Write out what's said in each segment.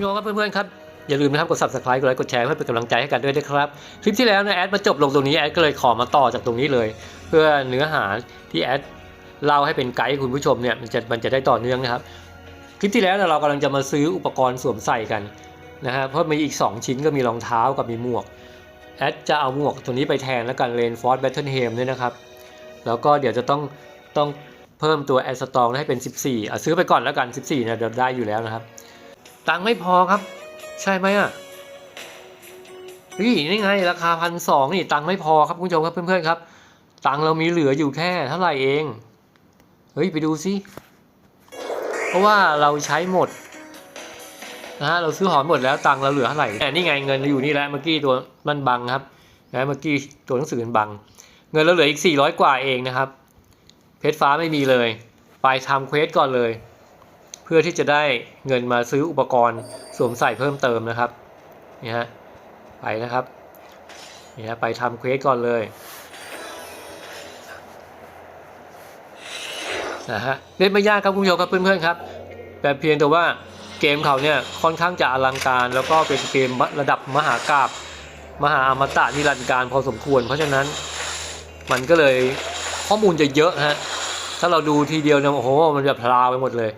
โยครับเพื่อนๆครับอย่าลืมนะครับกด subscribe กดไลค์กดแชร์เพื่อเป็นกำลังใจให้กันด้วยนะครับคลิปที่แล้วนะแอดมาจบลงตรงนี้แอดก็เลยขอมาต่อจากตรงนี้เลย เพื่อเนื้อหาที่แอดเล่าให้เป็นไกด์คุณผู้ชมเนี่ยมันจะมันจะได้ต่อเนื่องนะครับ คลิปที่แล้วเนี่ยเรากำลังจะมาซื้ออุปกรณ์สวมใส่กันนะฮะเพราะมีอีก 2 ชิ้นก็มีรองเท้ากับมีหมวกแอดจะเอาหมวกตัวนี้ไปแทนแล้วกันเลนฟอร์ดแบทเทิลเฮมเนี่ยนะครับแล้วก็เดี๋ยวจะต้องต้องเพิ่มตัวแอดสตองให้เป็น 14อะซื้อไปก่อนแล้วกัน 14เนี่ยเดี๋ยวได้อยู่แล้วนะครับ ตังค์ไม่พอครับ ใช่ไหมอะนี่นี่ไง ราคาพันสองนี่ตังค์ไม่พอครับคุณผู้ชมครับเพื่อนๆครับ ตังค์เรามีเหลืออยู่แค่เท่าไหร่เอง เฮ้ยไปดูสิเพราะว่าเราใช้หมดนะฮะเราซื้อหอมหมดแล้วตังค์เราเหลือเท่าไหร่แต่นี่ไงเงินเราอยู่นี่แล้วเมื่อกี้ตัวมันบังครับนะเมื่อกี้ตัวหนังสือมันบัง เงินเราเหลืออีก 400 กว่าเองนะครับ เพชรฟ้าไม่มีเลย ไปทำเควสก่อนเลย เพื่อที่จะได้เงินมาซื้ออุปกรณ์สวมใส่เพิ่มเติมนะครับนี่ฮะไปนะครับนี่ฮะไปทำเควสก่อนเลยนะฮะเล่นไม่ยากครับคุณผู้ชมครับเพื่อนๆครับ แต่เพียงแต่ว่าเกมเขาเนี่ยค่อนข้างจะอลังการ แล้วก็เป็นเกมระดับมหากราบมหาอมตะนิรันดร์การพอสมควร เพราะฉะนั้นมันก็เลยข้อมูลจะเยอะฮะถ้าเราดูทีเดียวเนี่ยโอ้โหมันจะพลาวไปหมดเลย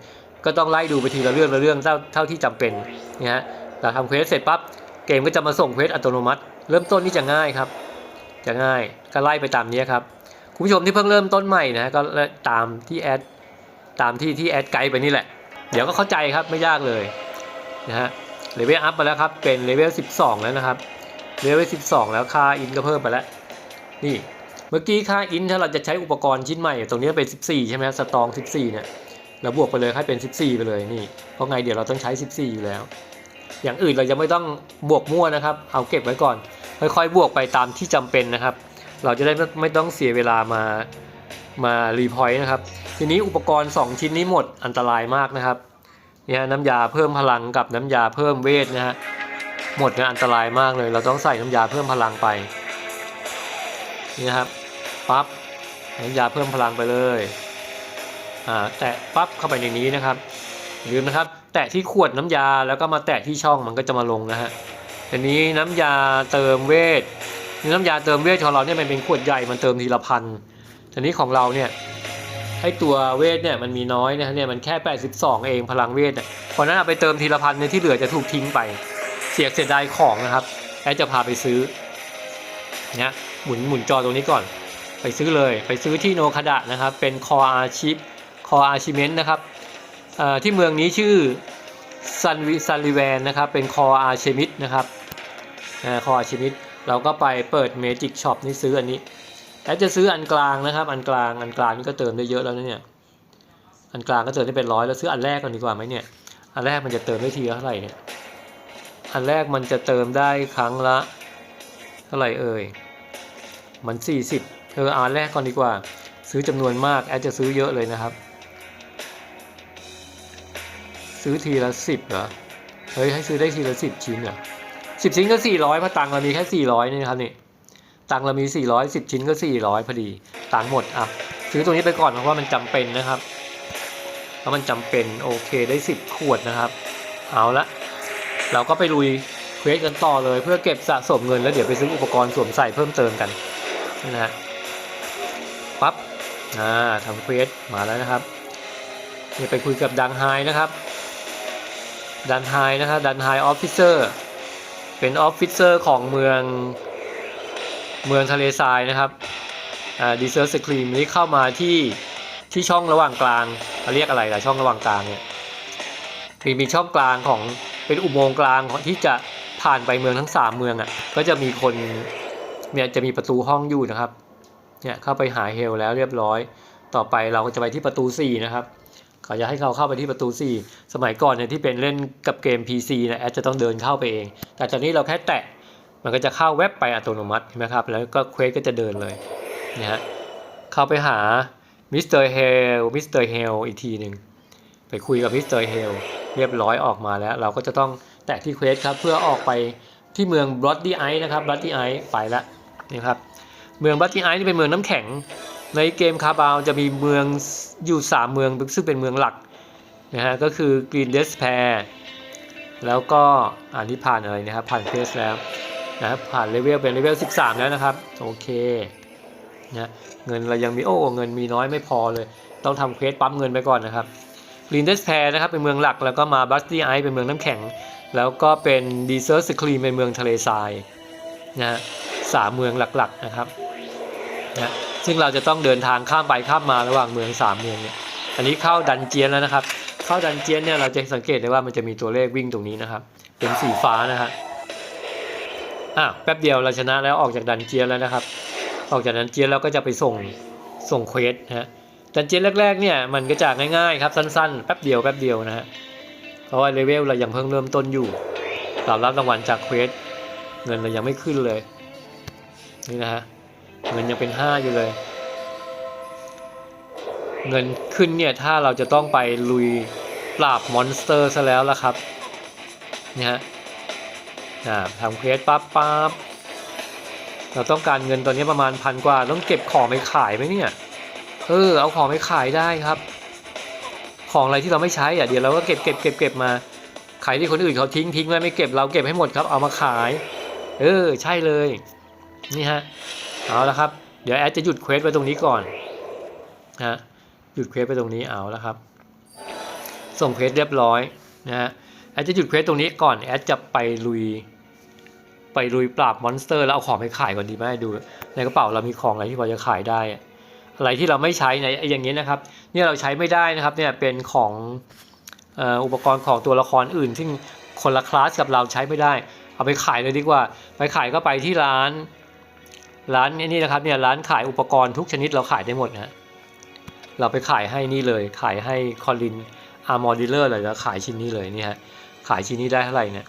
ก็ต้องไล่ดูไปทีละเรื่องละเรื่องเท่าเท่าที่จำเป็นนะฮะเราทำเควสเสร็จปั๊บเกมก็จะมาส่งเควสอัตโนมัติ เริ่มต้นนี่จะง่ายครับ จะง่ายก็ไล่ไปตามนี้ครับคุณผู้ชมที่เพิ่งเริ่มต้นใหม่นะฮะก็ตามที่แอดตามที่ที่แอดไกด์ไปนี่แหละ เดี๋ยวก็เข้าใจครับไม่ยากเลยนะฮะเลเวลอัพมาแล้วครับเป็นเลเวล12 แล้วนะครับเลเวล12 แล้วค่าอินก็เพิ่มไปแล้ว นี่เมื่อกี้ค่าอินถ้าเราจะใช้อุปกรณ์ชิ้นใหม่ ตรงนี้เป็น 14 ใช่ไหมสตอง 14 เนี่ย เราบวกไปเลยให้เป็น 14 ไปเลยนี่ เพราะไงเดี๋ยวเราต้องใช้ 14 อยู่แล้ว อย่างอื่นเราจะไม่ต้องบวกมั่วนะครับ เอาเก็บไว้ก่อน ค่อยๆ บวกไปตามที่จำเป็นนะครับ เราจะได้ไม่ต้องเสียเวลามามารีพอยต์นะครับ ทีนี้อุปกรณ์ 2 ชิ้นนี้หมดอันตรายมากนะครับเนี่ยน้ำยาเพิ่มพลังกับน้ำยาเพิ่มเวทนะฮะหมดเนี่ยอันตรายมากเลย เราต้องใส่น้ำยาเพิ่มพลังไปนี่นะครับปั๊บน้ำยาเพิ่มพลังไปเลย แตะปั๊บเข้าไปในนี้นะครับลืมนะครับ แตะที่ขวดน้ำยาแล้วก็มาแตะที่ช่องมันก็จะมาลงนะฮะทีนี้น้ำยาเติมเวทนี่น้ำยาเติมเวทของเราเนี่ยมันเป็นขวดใหญ่มันเติมทีละพันทีนี้ของเราเนี่ยให้ตัวเวทเนี่ยมันมีน้อยนะฮะเนี่ยมันแค่ 82 เองพลังเวทเนี่ยเพราะนั้นเอาไปเติมทีละพันในที่เหลือจะถูกทิ้งไปเสียเสียดายของนะครับแอดจะพาไปซื้อเนี่ยหมุนหมุนจอตรงนี้ก่อน ไปซื้อเลย ไปซื้อที่โนคาดะนะครับ เป็นคออาชิป คออาชิเมนนะครับที่เมืองนี้ชื่อซันวิซันริแวนนะครับเป็นคออาชิมิดนะครับคออาชิมิดเราก็ไปเปิดเมจิกช็อปนี่ซื้ออันนี้แล้วจะซื้ออันกลางนะครับ อันกลางอันกลางนี่ก็เติมได้เยอะแล้วนะเนี่ยอันกลางก็เติมได้เป็นร้อยแล้วซื้ออันแรกก่อนดีกว่าไหมเนี่ยอันแรกมันจะเติมได้ทีเท่าไหร่เนี่ยอันแรกมันจะเติมได้ครั้งละ เท่าไหร่เอ่ยมัน 40เออเอาอันแรกก่อนดีกว่า ซื้อจำนวนมากแอดจะซื้อเยอะเลยนะครับ ซื้อทีละสิบเหรอ เฮ้ย ให้ซื้อได้ทีละสิบชิ้นเหรอสิบชิ้นก็สี่ร้อยพราะตังค์เรามีแค่สี่ร้อยนี่นะครับนี่ ตังค์เรามีสี่ร้อยสิบชิ้นก็สี่ร้อยพอดี ตังค์หมดอะ ซื้อตรงนี้ไปก่อนเพราะว่ามันจำเป็นนะครับเพราะมันจำเป็นโอเคได้สิบขวดนะครับ เอาละ เราก็ไปลุยเควสกันต่อเลยเพื่อเก็บสะสมเงินแล้วเดี๋ยวไปซื้ออุปกรณ์สวมใส่เพิ่มเติมกันนะฮะปั๊บอ่าทำเควสมาแล้วนะครับนี่ไปคุยกับดังไฮนะครับ ดันไฮนะครับดันไฮออฟฟิเซอร์เป็นออฟฟิเซอร์ของเมืองเมืองทะเลทรายนะครับดีเซอร์สครีมนี้เข้ามาที่ที่ช่องระหว่างกลางเขาเรียกอะไรล่ะช่องระหว่างกลางเนี่ยมีมีช่องกลางของเป็นอุโมงค์กลางของที่จะผ่านไปเมืองทั้งสามเมืองอะก็จะมีคนเนี่ยจะมีประตูห้องอยู่นะครับเนี่ยเข้าไปหาเฮลแล้วเรียบร้อย ต่อไปเราก็จะไปที่ประตู 4 นะครับ เขาจะให้เขาเข้าไปที่ประตู 4 สมัยก่อนเนี่ยที่เป็นเล่นกับเกม PC นะแอดจะต้องเดินเข้าไปเอง แต่ตอนนี้เราแค่แตะมันก็จะเข้าเว็บไปอัตโนมัติใช่ไหมครับ แล้วก็เควสก็จะเดินเลยนะฮะเข้าไปหามิสเตอร์เฮลมิสเตอร์เฮลอีกทีหนึ่งไปคุยกับมิสเตอร์เฮลเรียบร้อยออกมาแล้ว เราก็จะต้องแตะที่เควสครับเพื่อออกไปที่เมืองบลอดดี้ไอนะครับบลอดดี้ไอไปแล้วนี่ครับเมืองบลอดดี้ไอนี่เป็นเมืองน้ำแข็ง ในเกมคาบาวจะมีเมืองอยู่ 3 เมืองซึ่งเป็นเมืองหลักนะฮะก็คือกรีนเดสแพร์แล้วก็อันนี้ผ่านอะไรนะครับผ่านเฟสแล้วนะครับผ่านเลเวลเป็นเลเวล 13 แล้วนะครับโอเคนะเงินเรายังมีโอ้เงินมีน้อยไม่พอเลย ต้องทำเควสปั๊มเงินไปก่อนนะครับลินเดสแพร์นะครับเป็นเมืองหลักแล้วก็มาบัสตี้ไอเป็นเมืองน้ำแข็ง แล้วก็เป็นดีเซอร์สครีมเป็นเมืองทะเลทรายนะฮะสามเมืองหลักๆนะครับนะ ซึ่งเราจะต้องเดินทางข้ามไปข้ามมาระหว่างเมืองสามเมืองเนี่ยอันนี้เข้าดันเจียนแล้วนะครับ เข้าดันเจียนเนี่ยเราจะสังเกตได้ว่ามันจะมีตัวเลขวิ่งตรงนี้นะครับ เป็นสีฟ้านะครับอะแป๊บเดียวเราชนะแล้วออกจากดันเจียนแล้วนะครับ ออกจากดันเจียนแล้วก็จะไปส่งส่งเควสนะฮะดันเจียนแรกๆเนี่ยมันก็จะง่ายๆครับสั้นๆแป๊บเดียวแป๊บเดียวนะฮะเพราะว่าเลเวลเรายังเพิ่งเริ่มต้นอยู่ตอบรับรางวัลจากเควสเงินเรายังไม่ขึ้นเลยนี่นะฮะ เงินยังเป็นห้าอยู่เลย เงินขึ้นเนี่ยถ้าเราจะต้องไปลุยปราบมอนสเตอร์ซะแล้วล่ะครับนี่ฮะอ่าทำเควสปั๊บปั๊บเราต้องการเงินตอนนี้ประมาณพันกว่าต้องเก็บของไปขายไหมเนี่ยเออเอาของไปขายได้ครับ ของอะไรที่เราไม่ใช้อะเดี๋ยวเราก็เก็บเก็บเก็บเก็บมาขายที่คนอื่นเขาทิ้งทิ้งไว้ไม่เก็บเราเก็บให้หมดครับเอามาขาย เออ ใช่เลย นี่ฮะเอาละครับ เดี๋ยวแอดจะหยุดเควสไว้ตรงนี้ก่อนฮะหยุดเควสไปตรงนี้เอาแล้วครับ ส่งเควสเรียบร้อยนะฮะแอดจะหยุดเควสตรงนี้ก่อนแอดจะไปลุย ไปลุยปราบมอนสเตอร์แล้วเอาของไปขายก่อนดีไหมดูในกระเป๋าเรามีของอะไรที่พอจะขายได้อะไรที่เราไม่ใช้ในไออย่างนี้นะครับเนี่ยเราใช้ไม่ได้นะครับเนี่ยเป็นของอ่ออุปกรณ์ของตัวละครอื่น ซึ่งคนละคลาสกับเราใช้ไม่ได้ เอาไปขายเลยดีกว่า ไปขายก็ไปที่ร้าน ร้านนี่นะครับเนี่ยร้านขายอุปกรณ์ทุกชนิดเราขายได้หมดนะเราไปขายให้นี่เลย ขายให้คอลินอาร์มอดิเลอร์เลยแล้วขายชิ้นนี้เลยนี่ฮะขายชิ้นนี้ได้เท่าไหร่เนี่ย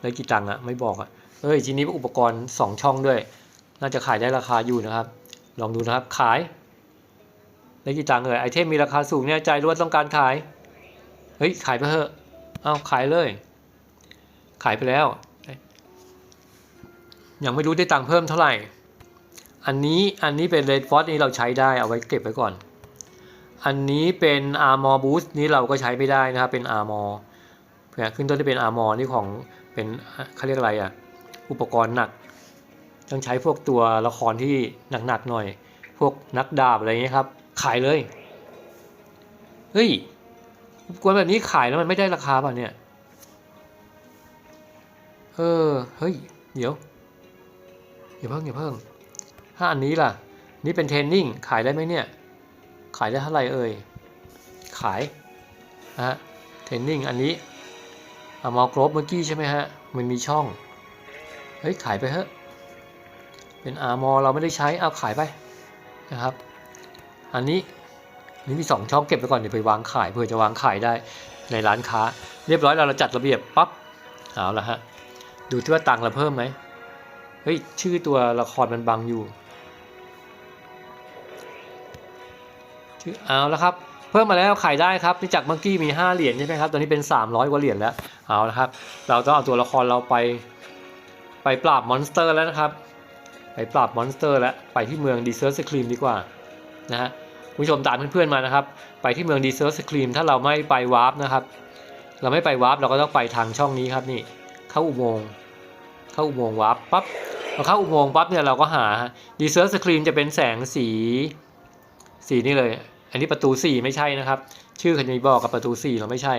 ได้กี่ตังค์อะไม่บอกอะเอ้ยชิ้นนี้เป็นอุปกรณ์สองช่องด้วย น่าจะขายได้ราคาอยู่นะครับ ลองดูนะครับขายได้กี่ตังค์เอ่ยไอเทมมีราคาสูงเนี่ยใจรวดต้องการขายเฮ้ยขายไปเถอะเอาขายเลย ขายไปแล้ว ยังไม่รู้ได้ตังค์เพิ่มเท่าไหร่ อันนี้อันนี้เป็น Red Fort นี้เราใช้ได้เอาไว้เก็บไว้ก่อน อันนี้เป็น Armor Boost นี้เราก็ใช้ไม่ได้นะครับเป็น Armor เพื่อขึ้นต้นที่เป็น Armor นี่ของเป็นเขาเรียกอะไรอะอุปกรณ์หนัก ต้องใช้พวกตัวละครที่หนักๆหน่อย พวกนักดาบอะไรเงี้ยครับขายเลย เฮ้ยอุปกรณ์แบบนี้ขายแล้วมันไม่ได้ราคาป่ะเนี่ย เออ เฮ้ย เดี๋ยว อย่าเพิ่งอย่าเพิ่งถ้าอันนี้ล่ะ นี่เป็นเทรนนิ่งขายได้ไหมเนี่ย ขายได้เท่าไหร่เอ่ย ขายนะฮะเทรนนิ่งอันนี้เอามอกรบเมื่อกี้ใช่ไหมฮะ มันมีช่อง เฮ้ย ขายไปเถอะ เป็นอาร์มอเราไม่ได้ใช้ เอาขายไปนะครับ อันนี้นี่มีสองช่องเก็บไปก่อนเดี๋ยวไปวางขายเพื่อจะวางขายได้ในร้านค้า เรียบร้อยเราจัดระเบียบปั๊บเอาละฮะดูที่ว่าตังค์เราเพิ่มไหม เฮ้ย ชื่อตัวละครมันบังอยู่ ชื่อเอาแล้วครับ เพิ่มมาแล้วขายได้ครับนี่จากเมื่อกี้มี 5 เหรียญใช่ไหมครับ ตอนนี้เป็น 300 กว่าเหรียญแล้ว เอาละครับ เราต้องเอาตัวละครเราไป ไปปราบมอนสเตอร์แล้วนะครับ ไปปราบมอนสเตอร์แล้ว ไปที่เมืองดีเซอร์สครีมดีกว่า นะฮะคุณผู้ชมตามเพื่อนๆมานะครับ ไปที่เมืองดีเซอร์สครีมถ้าเราไม่ไปวาร์ปนะครับ เราไม่ไปวาร์ปเราก็ต้องไปทางช่องนี้ครับนี่ เข้าอุโมงค์เข้าอุโมงค์วาร์ปปั๊บ พอเข้าอุโมงค์ปั๊บเนี่ยเราก็หาดีเซอร์สครีมจะเป็นแสงสี สีนี่เลย อันนี้ประตู 4 ไม่ใช่นะครับ ชื่อคันนี้บอกกับประตู 4 เราไม่ใช่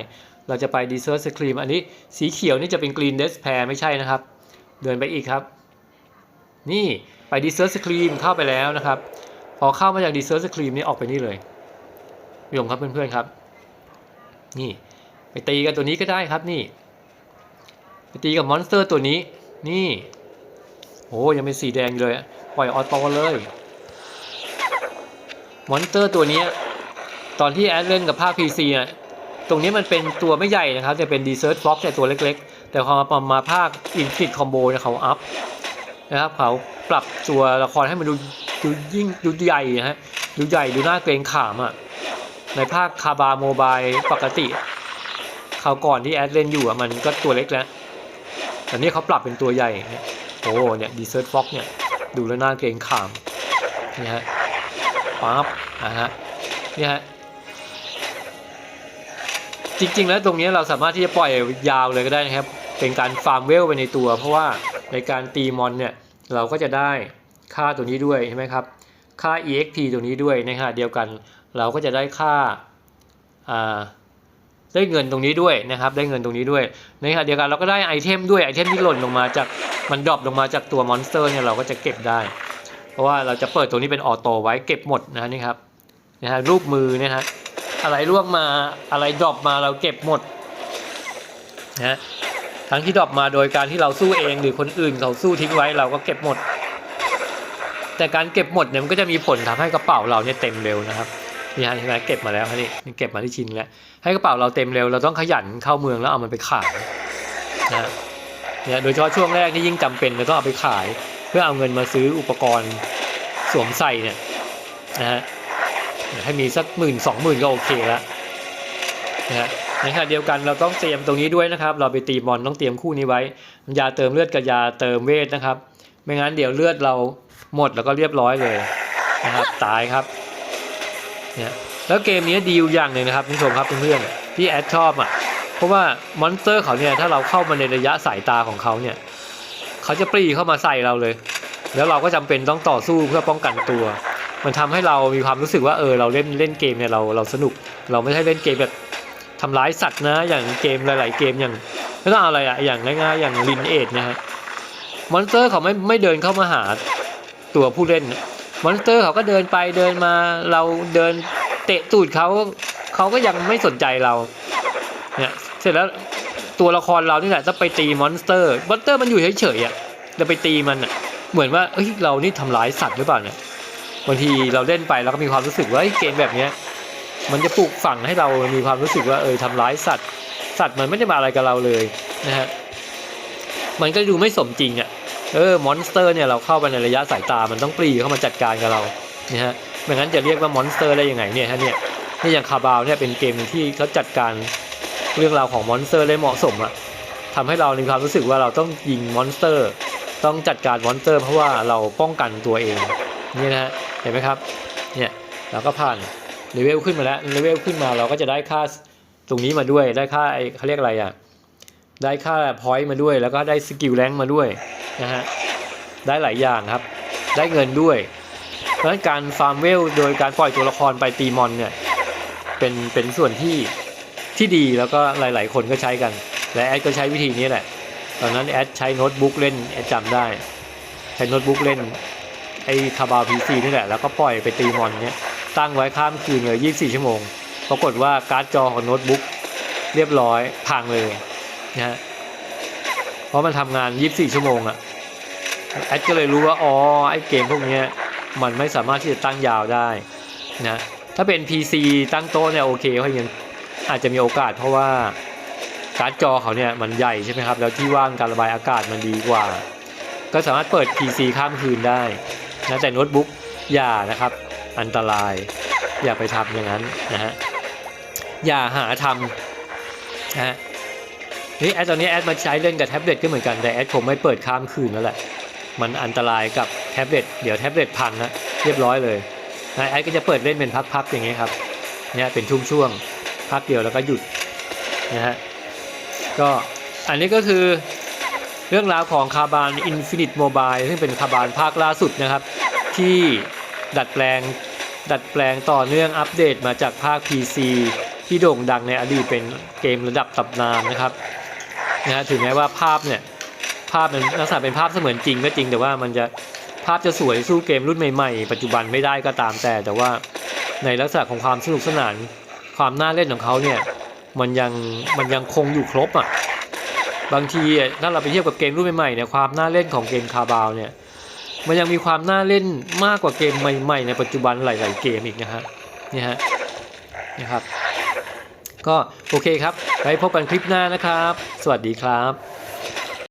เราจะไปดีเซอร์สครีมอันนี้สีเขียวนี่จะเป็นกรีนเดสแพรไม่ใช่นะครับ เดินไปอีกครับ นี่ไปดีเซอร์สครีมเข้าไปแล้วนะครับ พอเข้ามาจากดีเซอร์สครีมนี่ออกไปนี่เลยโยมครับเพื่อนๆครับ นี่ไปตีกันตัวนี้ก็ได้ครับนี่ ไปตีกับมอนสเตอร์ตัวนี้ นี่ โอ้ยังเป็นสีแดงอยู่เลยอะปล่อยออโต้เลยมอนสเตอร์ตัวนี้ตอนที่แอดเล่นกับภาค PC อะตรงนี้มันเป็นตัวไม่ใหญ่นะครับ จะเป็น Desert Fox แต่ตัวเล็กๆ แต่พอมามาภาค Infinite Combo เนี่ยเขาอัพนะครับเขาปรับตัวละครให้มันดูดูยิ่งดูใหญ่นะฮะดูใหญ่ดูน่าเกรงขามอะในภาคคาบาโมบายปกติเขาก่อนที่แอดเล่นอยู่อะมันก็ตัวเล็กแล้วแต่นี่เขาปรับเป็นตัวใหญ่ โอ้เนี่ยดีเซอร์ฟ็อกเนี่ยดูแล้วน่าเกรงขามนี่ฮะปั๊บนะฮะนี่ฮะจริง ๆ แล้วตรงนี้เราสามารถที่จะปล่อยยาวเลยก็ได้นะครับ เป็นการฟาร์มเวลไปในตัว เพราะว่าในการตีมอนเนี่ยเราก็จะได้ค่าตัวนี้ด้วยใช่ไหมครับ ค่า exp ตัวนี้ด้วยในขณะเดียวกัน เราก็จะได้ค่าอ่า ได้เงินตรงนี้ด้วยนะครับ ได้เงินตรงนี้ด้วยในขณะเดียวกันเราก็ได้ไอเทมด้วยไอเทมที่หล่นลงมาจากมันดรอปลงมาจากตัวมอนสเตอร์เนี่ยเราก็จะเก็บได้ เพราะว่าเราจะเปิดตัวนี้เป็นออโต้ไว้เก็บหมดนะฮะนี่ครับนะฮะรูปมือเนะฮะอะไรร่วงมาอะไรดรอปมาเราเก็บหมดนะฮะทั้งที่ดรอปมาโดยการที่เราสู้เองหรือคนอื่นเขาสู้ทิ้งไว้เราก็เก็บหมด แต่การเก็บหมดเนี่ยมันก็จะมีผลทำให้กระเป๋าเราเนี่ยเต็มเร็วนะครับ นี่ฮะเห็นไหมเก็บมาแล้วฮะนี่เก็บมาที่ชิ้นแล้วให้กระเป๋าเราเต็มเร็วเราต้องขยันเข้าเมืองแล้วเอามันไปขายนะฮะเนี่ยโดยเฉพาะช่วงแรกนี่ยิ่งจำเป็นเราต้องเอาไปขาย เพื่อเอาเงินมาซื้ออุปกรณ์สวมใส่เนี่ยนะฮะให้มีสักหมื่นสองหมื่นก็โอเคแล้วนะฮะในขณะเดียวกันเราต้องเตรียมตรงนี้ด้วยนะครับ เราไปตีบอลต้องเตรียมคู่นี้ไว้ยาเติมเลือดกับยาเติมเวทนะครับ ไม่งั้นเดี๋ยวเลือดเราหมดแล้วก็เรียบร้อยเลยนะครับตายครับ เนี่ยแล้วเกมนี้ดีอยู่อย่างหนึ่งนะครับคุณผู้ชมครับเพื่อนๆที่แอดชอบอะเพราะว่ามอนสเตอร์เขาเนี่ยถ้าเราเข้ามาในระยะสายตาของเขาเนี่ยเขาจะปรีเข้ามาใส่เราเลย แล้วเราก็จำเป็นต้องต่อสู้เพื่อป้องกันตัว มันทำให้เรามีความรู้สึกว่าเออเราเล่นเล่นเกมเนี่ยเราเราสนุก เราไม่ใช่เล่นเกมแบบทำร้ายสัตว์นะอย่างเกมหลาย ๆ เกมอย่างไม่ต้องอาอะไรอะอย่างง่ายๆอย่างลินเอทนะฮะมอนสเตอร์เขาไม่ไม่เดินเข้ามาหาตัวผู้เล่น มอนสเตอร์เขาก็เดินไปเดินมาเราเดินเตะตูดเขาเขาก็ยังไม่สนใจเราเนี่ยเสร็จแล้วตัวละครเรานี่แหละจะไปตีมอนสเตอร์มอนสเตอร์มันอยู่เฉยๆอะจะไปตีมันอะเหมือนว่าเอ้ยเรานี่ทำร้ายสัตว์หรือเปล่าเนี่ยบางทีเราเล่นไปเราก็มีความรู้สึกว่าเกมแบบเนี้ยมันจะปลูกฝังให้เรามีความรู้สึกว่าเออทำร้ายสัตว์ สัตว์มันไม่ได้มาอะไรกับเราเลยนะฮะมันก็ดูไม่สมจริงอะ เออมอนสเตอร์เนี่ยเราเข้าไปในระยะสายตามันต้องปรีเข้ามาจัดการกับเราเนี่ยฮะไม่งั้นจะเรียกว่ามอนสเตอร์ได้ยังไงเนี่ยฮะเนี่ยนี่อย่างคาบาวเนี่ยเป็นเกมที่เขาจัดการเรื่องราวของมอนสเตอร์ได้เหมาะสมอะทำให้เรามีความรู้สึกว่าเราต้องยิงมอนสเตอร์ ต้องจัดการมอนสเตอร์เพราะว่าเราป้องกันตัวเองนี่นะฮะเห็นไหมครับเนี่ยเราก็ผ่านเลเวลขึ้นมาแล้วเลเวลขึ้นมาเราก็จะได้ค่าตรงนี้มาด้วยได้ค่าไอเขาเรียกอะไรอะได้ค่าพอยต์มาด้วยแล้วก็ได้สกิลแรงมาด้วย นะฮะได้หลายอย่างครับ ได้เงินด้วย เพราะฉะนั้นการฟาร์มเวลโดยการปล่อยตัวละครไปตีมอนเนี่ยเป็นเป็นส่วนที่ที่ดีแล้วก็หลาย ๆ คนก็ใช้กัน และแอดก็ใช้วิธีนี้แหละ ตอนนั้นแอดใช้โน้ตบุ๊กเล่นแอดจำได้ ใช้โน้ตบุ๊กเล่นไอ้คาบาพีซีนี่แหละแล้วก็ปล่อยไปตีมอนเนี่ยตั้งไว้ข้ามคืนเลย24 ชั่วโมง ปรากฏว่าการ์ดจอของโน้ตบุ๊กเรียบร้อยพังเลยนะฮะเพราะมันทำงาน 24 ชั่วโมงอะ แอดก็เลยรู้ว่าอ๋อไอ้เกมพวกนี้มันไม่สามารถที่จะตั้งยาวได้นะถ้าเป็น PC ตั้งโต๊ะเนี่ยโอเคเขายังอาจจะมีโอกาสเพราะว่าการ์ดจอเขาเนี่ยมันใหญ่ใช่ไหมครับแล้วที่ว่างการระบายอากาศมันดีกว่า ก็สามารถเปิด PC ข้ามคืนได้นะแต่โน้ตบุ๊กอย่านะครับ อันตรายอย่าไปทำอย่างนั้นนะฮะอย่าหาทำนะฮะนี่แอดตอนนี้แอดมาใช้เล่นกับแท็บเล็ตก็เหมือนกันแต่แอดคงไม่เปิดข้ามคืนแล้วแหละ มันอันตรายกับแท็บเล็ตเดี๋ยวแท็บเล็ตพังนะเรียบร้อยเลยนะแอดก็จะเปิดเล่นเป็นพักๆอย่างเงี้ยครับเนี่ยเป็นช่วงๆพักเดียวแล้วก็หยุดนะฮะก็อันนี้ก็คือเรื่องราวของคาบาน Infinite Mobile ซึ่งเป็นคาบานภาคล่าสุดนะครับ ที่ดัดแปลงดัดแปลงต่อเนื่องอัปเดตมาจากภาค PC ที่โด่งดังในอดีตเป็นเกมระดับตำนานนะครับนะฮะถึงแม้ว่าภาพเนี่ย ภาพมันลักษณะเป็นภาพเสมือนจริงก็จริงแต่ว่ามันจะภาพจะสวยสู้เกมรุ่นใหม่ๆ ปัจจุบันไม่ได้ก็ตามแต่ แต่ว่าในลักษณะของความสนุกสนาน ความน่าเล่นของเขาเนี่ยมันยังมันยังคงอยู่ครบอะบางทีถ้าเราไปเทียบกับเกมรุ่นใหม่ๆเนี่ยความน่าเล่นของเกมคาบาวเนี่ยมันยังมีความน่าเล่นมากกว่าเกมใหม่ๆ ในปัจจุบันหลาย ๆ เกมอีกนะฮะนี่ฮะนี่ครับ ก็โอเคครับไว้พบกันคลิปหน้านะครับ สวัสดีครับ